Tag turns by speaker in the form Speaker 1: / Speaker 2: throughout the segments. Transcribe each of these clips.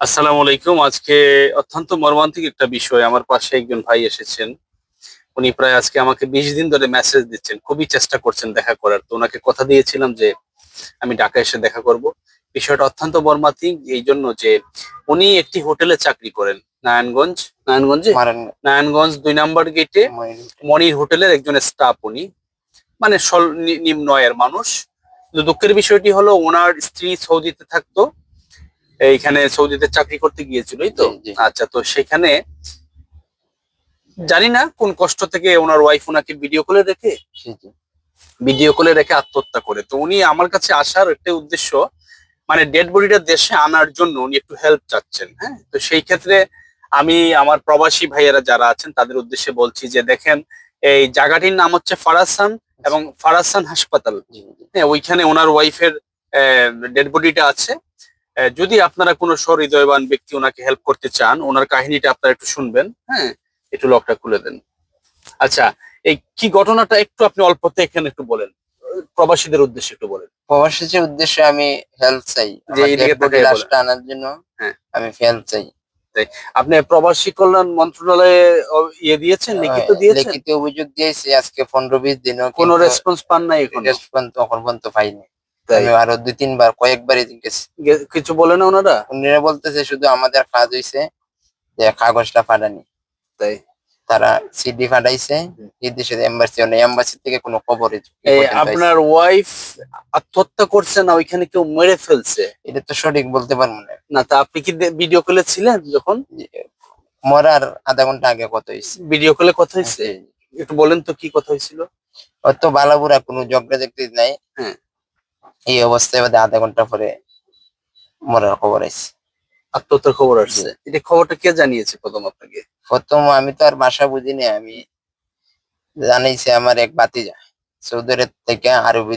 Speaker 1: আসসালামু আলাইকুম। আজকে অত্যন্ত মর্মান্তিক একটা বিষয়। আমার পাশে একজন ভাই এসেছেন। উনি প্রায় আজকে আমাকে বিশ দিন ধরে মেসেজ দিচ্ছেন। খুবই চেষ্টা করছেন দেখা করার। তো ওনাকে কথা দিয়েছিলাম যে আমি ঢাকা এসে দেখা করব। বিষয়টা অত্যন্ত মর্মান্তিক। এই জন্য যে উনি একটি হোটেলে চাকরি করেন। নারায়ণগঞ্জ। নারায়ণগঞ্জে? নারায়ণগঞ্জ। দুই নাম্বার গেটে মনির। হোটেলের একজন স্টাফ উনি। মানে নিম্ন আয়ের মানুষ। কিন্তু দুঃখের বিষয়টি হলো ওনার স্ত্রী সৌদিতে থাকতো। এইখানে সৌদিতে চাকরি করতে গিয়েছিল তো। আচ্ছা তো সেখানে জানি না কোন কষ্ট থেকে ওনার ওয়াইফ ওনাকে ভিডিও কলে রেখে। ভিডিও কলে রেখে আত্মহত্যা করে। তো উনি আমার কাছে আসার একটা উদ্দেশ্য মানে ডেড বডিটা দেশে আনার জন্য উনি একটু হেল্প চাচ্ছেন হ্যাঁ? তো সেই ক্ষেত্রে আমি আমার প্রবাসী ভাইয়েরা যারা আছেন তাদের উদ্দেশ্যে বলছি যে দেখেন এই জায়গাটির নাম হচ্ছে ফারাসান এবং ফারাসান হাসপাতাল। হ্যাঁ ওইখানে ওনার ওয়াইফের ডেড বডিটা আছে। যদি আপনারা কোনো সহৃদয়বান ব্যক্তি ওনাকে হেল্প করতে চান ওনার কাহিনীটা আপনারা একটু শুনবেন হ্যাঁ? একটু লকটা খুলে দেন। আচ্ছা এই কি ঘটনাটা একটু আপনি অল্পতে এখানে একটু বলেন। প্রবাসীদের উদ্দেশ্যে একটু বলেন।
Speaker 2: প্রবাসীদের উদ্দেশ্যে আমি হেল্প চাই
Speaker 1: যে।
Speaker 2: লাশটা আনার জন্য
Speaker 1: হ্যাঁ।
Speaker 2: আমি হেল্প চাই।
Speaker 1: আপনি প্রবাসী কল্যাণ মন্ত্রণালয়ে ইয়ে দিয়েছেন লিখিত দিয়েছেন?
Speaker 2: লিখিত অভিযোগ দিয়েছি আজকে পনেরো বিশ দিন
Speaker 1: কোনো রেসপন্স পান নাই এখন?
Speaker 2: রেসপন্স এখন পর্যন্ত পাইনি? আমি আরও দুই তিনবার কয়েকবারই গেছি
Speaker 1: কিছু বলে না ওনারা?
Speaker 2: উনিরা বলতেছে শুধু আমাদের কাজ হইছে যে কাগজটা পাঠানি
Speaker 1: তাই।
Speaker 2: তারা সিডি। এই দেশে এম্বাসি নেই এম্বাসি থেকে কোনো খবর
Speaker 1: আপনার ওয়াইফ আত্মহত্যা করছে না ওইখানে কেউ মেরে ফেলছে?
Speaker 2: এটা তো সঠিক বলতে পারব না।
Speaker 1: না তা আপনি কি ভিডিও কলে ছিলেন যখন?
Speaker 2: মরার আধা ঘণ্টা আগে কত হয়েছে
Speaker 1: ভিডিও কলে কথা হয়েছে একটু বলেন তো কি কথা হয়েছিল
Speaker 2: অত বালাবুরা কোনো ঝগড়া দেখতে নাই।
Speaker 1: হ্যাঁ।
Speaker 2: এই অবস্থায় বাদে আধা ঘণ্টা পরে মরার খবর আছে।
Speaker 1: আত্মহত্যার খবর আসছে। এটা খবরটা কে জানিয়েছে প্রথম আপনাকে?
Speaker 2: প্রথম আমি তো আর ভাষা বুঝিনি আমি জানাইছি আমার এক বাতিজা সৌদি আরব থেকে আরবি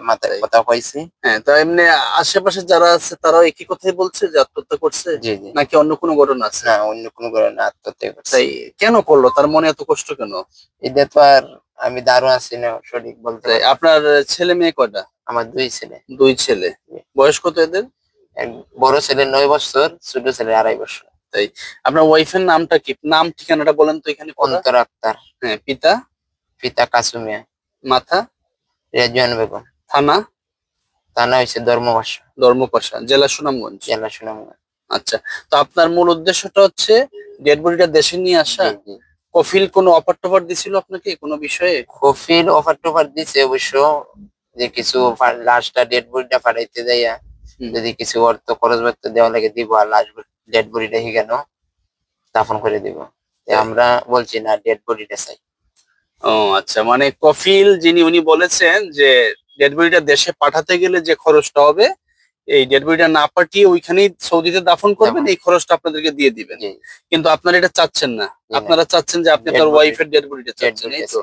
Speaker 2: মাথায় কথা কইছি।
Speaker 1: হ্যাঁ তা এমনি আশেপাশে যারা আছে তারাও একই কথাই বলছে যে আত্মহত্যা করছে?
Speaker 2: জি জি।
Speaker 1: নাকি অন্য কোনো ঘটনা আছে?
Speaker 2: না অন্য কোনো কারণে আত্মহত্যা করছে।
Speaker 1: তাই কেন করল? তার মনে এত কষ্ট কেন?
Speaker 2: এটা তো আর আমি দারু আছি না সঠিক বলতে।
Speaker 1: আপনার ছেলে মেয়ে কয়টা?
Speaker 2: আমার দুই ছেলে।
Speaker 1: দুই ছেলে। বয়স কত এদের?
Speaker 2: এক বড় ছেলে নয় বছর ছোট ছেলে আড়াই বছর।
Speaker 1: তাই আপনার ওয়াইফের নামটা কি? নাম ঠিকানাটা বলেন তো এখানে?
Speaker 2: অন্তর আক্তার।
Speaker 1: হ্যাঁ পিতা?
Speaker 2: পিতা কাসুমিয়া
Speaker 1: মাথা?
Speaker 2: রেজওয়ান বেগম।
Speaker 1: থানা?
Speaker 2: থানা হয়েছে ধর্মবাসা
Speaker 1: ধর্মপাশা জেলা সুনামগঞ্জ?
Speaker 2: জেলা সুনামগঞ্জ।
Speaker 1: আচ্ছা তো আপনার মূল উদ্দেশ্যটা হচ্ছে ডেড বডিটা দেশে নিয়ে আসা। কফিল কোনো অফার টফার দিছিল আপনাকে কোনো বিষয়ে?
Speaker 2: কফিল অফার টফার দিছে অবশ্য। যে কিছু লাশটা ডেড বডিটা ফাটাইতে যাইয়া যদি কিছু অর্থ খরচ বার্থ দেওয়া লাগে দিব আর লাশ ডেড বডিটা কেন দাফন করে দিব। আমরা বলছি না ডেড বডিটা চাই।
Speaker 1: ও আচ্ছা মানে কফিল যিনি উনি বলেছেন যে ডেড বডিটা দেশে পাঠাতে গেলে যে খরচটা হবে এই ডেড বডিটা না পাঠিয়ে ওইখানেই সৌদিতে দাফন করবেন এই খরচটা আপনাদেরকে দিয়ে দিবেন। কিন্তু আপনারা এটা চাচ্ছেন না। আপনারা চাচ্ছেন যে আপনি তার ওয়াইফের ডেড বডিটা চাচ্ছেন এই তো।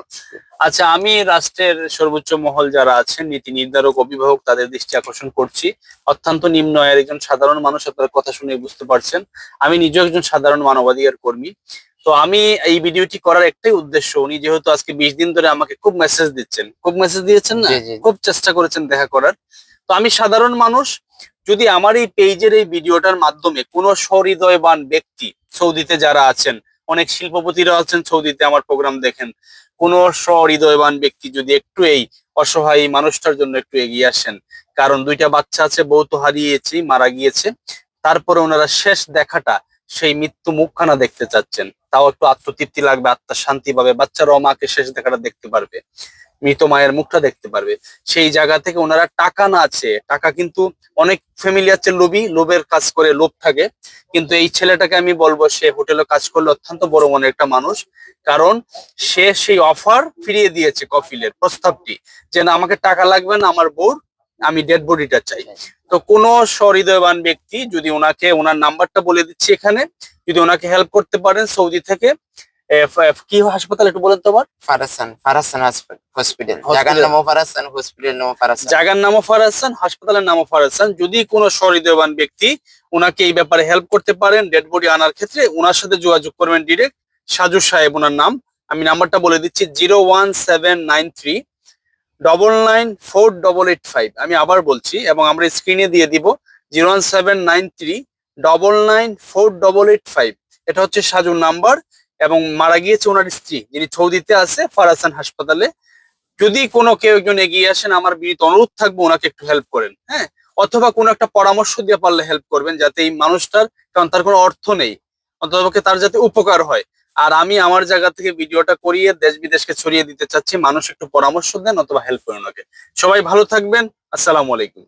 Speaker 1: আচ্ছা আমি রাষ্ট্রের সর্বোচ্চ মহল যারা আছেন নীতি নির্ধারক অভিভাবক তাদের দৃষ্টি আকর্ষণ করছি। অত্যন্ত নিম্ন আয়ের একজন সাধারণ মানুষ আপনার কথা শুনে বুঝতে পারছেন। আমি নিজেও একজন সাধারণ মানবাধিকার কর্মী। তো আমি এই ভিডিওটি করার একটাই উদ্দেশ্য উনি যেহেতু আজকে বিশ দিন ধরে আমাকে খুব মেসেজ দিচ্ছেন। খুব মেসেজ দিয়েছেন না। খুব চেষ্টা করেছেন দেখা করার। তো আমি সাধারণ মানুষ যদি আমার এই পেজের এই ভিডিওটার মাধ্যমে কোনো সহৃদয়বান ব্যক্তি সৌদিতে যারা আছেন, অনেক শিল্পপতিরা আছেন সৌদিতে আমার প্রোগ্রাম দেখেন, কোনো সহৃদয়বান ব্যক্তি যদি একটু এই অসহায় মানুষটার জন্য একটু এগিয়ে আসেন, কারণ দুইটা বাচ্চা আছে, বউ তো হারিয়েছি মারা গিয়েছে, তারপরে ওনারা শেষ দেখাটা সেই মৃত্যু মুখখানা দেখতে চাচ্ছেন। তাও একটু আত্মতৃপ্তি লাগবে আত্মার শান্তি পাবে, বাচ্চারাও মাকে শেষ দেখাটা দেখতে পারবে, মৃত মায়ের মুখটা দেখতে পারবে। সেই জায়গা থেকে ওনারা টাকা না আছে টাকা কিন্তু অনেক ফ্যামিলি আছে লোভী, লোভের কাজ করে লোভ থাকে, কিন্তু এই ছেলেটাকে আমি বলব, সে হোটেলে কাজ করলে অত্যন্ত বড় মনের একটা মানুষ, কারণ সে সেই অফার ফিরিয়ে দিয়েছে কফিলের প্রস্তাবটি, যে না, আমাকে টাকা লাগবে না, আমার বউর আমি ডেড বডিটা চাই। তো কোনো সহৃদয়বান ব্যক্তি যদি ওনাকে ওনার নাম্বারটা বলে দিচ্ছি এখানে যদি ওনাকে হেল্প করতে পারেন সৌদি থেকে কি হাসপাতাল একটু বলেন তো আমার
Speaker 2: ফারাসান ফারাসান হসপিটাল. জায়গার নামও ফারাসান হসপিটাল নামও ফারাসান।
Speaker 1: জায়গার নামও ফারাসান হাসপাতালের নামও ফারাসান। যদি কোনো সহৃদয়বান ব্যক্তি ওনাকে এই ব্যাপারে হেল্প করতে পারেন ডেড বডি আনার ক্ষেত্রে ওনার সাথে যোগাযোগ করবেন ডিরেক্ট সাজু সাহেব ওনার নাম। আমি নাম্বারটা বলে দিচ্ছি zero one seven nine three double nine four double eight five আমি আবার বলছি এবং আমরা স্ক্রিনে দিয়ে দিব zero one seven nine three double nine four double eight five এটা হচ্ছে সাজুর নাম্বার এবং মারা গিয়েছে ওনার স্ত্রী, যিনি সৌদিতে আছে, ফারাসান হাসপাতালে। যদি কোনো কেউ একজন এগিয়ে আসেন, আমার বিনীত অনুরোধ থাকবে ওনাকে একটু হেল্প করেন হ্যাঁ? অথবা কোনো একটা পরামর্শ দিয়ে পারলে হেল্প করবেন, যাতে এই মানুষটার, কারণ তার কোনো অর্থ নেই অন্ততপক্ষে তার যাতে উপকার হয়। আর আমি আমার জায়গা থেকে ভিডিওটা করিয়ে দেশ বিদেশকে ছড়িয়ে দিতে চাচ্ছি, মানুষ একটু পরামর্শ দেন অথবা হেল্প করেন ওকে সবাই ভালো থাকবেন, আসসালামু আলাইকুম।